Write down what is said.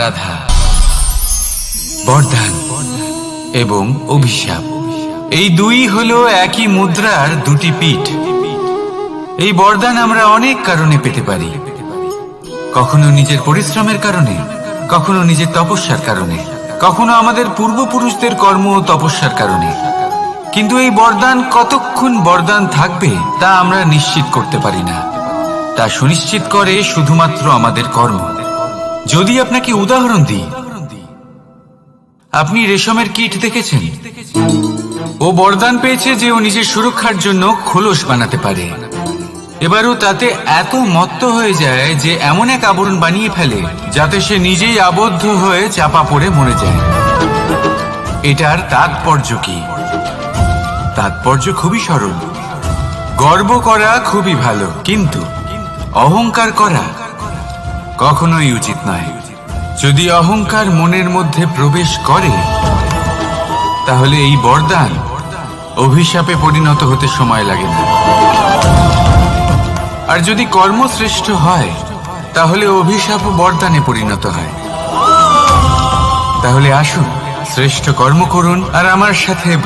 রাধা, বরদান এবং অভিশাপ। এই দুই হলো একই মুদ্রার দুটি পিঠ। এই বরদান আমরা অনেক কারণে পেতে পারি। কখনো নিজের পরিশ্রমের কারণে, কখনো নিজের তপস্যার কারণে, কখনো আমাদের পূর্বপুরুষদের কর্ম ও তপস্যার কারণে। কিন্তু এই বরদান কতক্ষণ বরদান থাকবে তা আমরা নিশ্চিত করতে পারি না। তা সুনিশ্চিত করে শুধুমাত্র আমাদের কর্ম। যদি আপনাকে উদাহরণ দিই। আপনি রেশমের কিট দেখেছেন? ও বরদান পেয়েছে যে ও নিজের সুরক্ষার জন্য খোলস বানাতে পারে। এবারও তাতে এত মত্ত হয়ে যায় যে এমন এক আবরণ বানিয়ে ফেলে যাতে সে নিজেই আবদ্ধ হয়ে চাপা পড়ে মরে যায়। এটার তাৎপর্য কি? তাৎপর্য খুবই সরল। গর্ব করা খুবই ভালো, কিন্তু অহংকার করা কখনোই উচিত নয়। যদি অহংকার মনের মধ্যে প্রবেশ করে, তাহলে এই বরদান অভিশাপে পরিণত হতে সময় লাগে না। আর যদি কর্মশ্রেষ্ঠ হয়, তাহলে অভিশাপ বরদানে পরিণত হয়। তাহলে আসুন, শ্রেষ্ঠ কর্ম করুন আর আমার সাথে